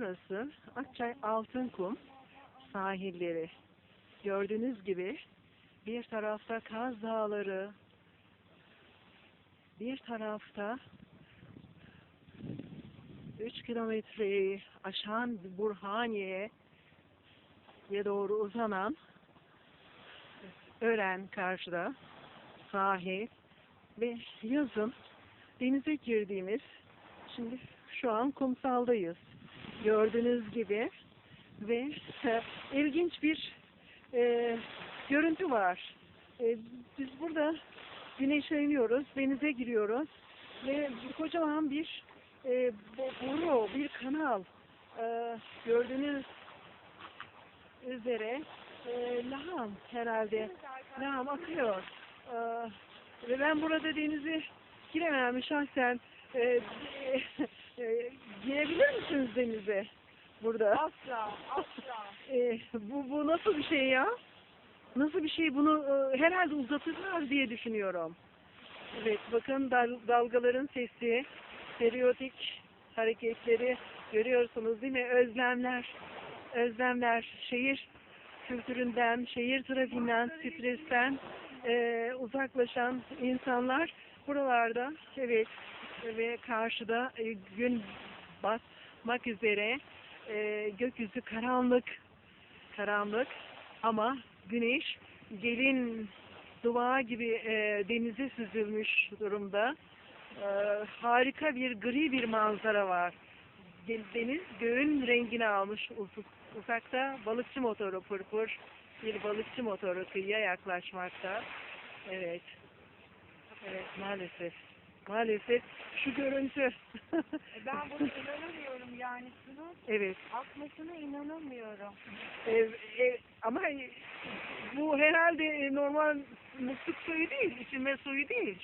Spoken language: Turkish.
burası Akçay Altınkum sahilleri. Gördüğünüz gibi bir tarafta Kaz Dağları, bir tarafta 3 kilometreyi aşan Burhaniye'ye doğru uzanan Ören karşıda sahil ve yazın denize girdiğimiz şimdi şu an kumsaldayız. Gördüğünüz gibi ve e, ilginç bir e, görüntü var. E, biz burada güneşleniyoruz, denize giriyoruz ve kocaman bir e, bo- boru, bir kanal e, gördüğünüz üzere e, laham herhalde laham akıyor. E, ve ben burada denize giremem şahsen. E, e, e, girebilir misiniz denize burada? Asla, asla. E, bu, bu nasıl bir şey ya? Nasıl bir şey? Bunu e, herhalde uzatırlar diye düşünüyorum. Evet, bakın dal- dalgaların sesi, periyodik hareketleri görüyorsunuz değil mi? Özlemler, özlemler, şehir kültüründen, şehir trafiğinden, stresten e, uzaklaşan insanlar buralarda, evet, ve karşıda e, gün batmak üzere e, gökyüzü karanlık, karanlık ama güneş gelin dua gibi e, denize süzülmüş durumda. E, harika bir gri bir manzara var. De- Deniz göğün rengini almış ufuk. Uzakta balıkçı motoru pırpır bir balıkçı motoru kıyıya yaklaşmakta. Evet. Evet maalesef. Maalesef şu görüntü. E ben buna inanamıyorum yani şunun evet. akmasına inanamıyorum. E, e, ama bu herhalde normal musluk suyu değil, içilme suyu değil.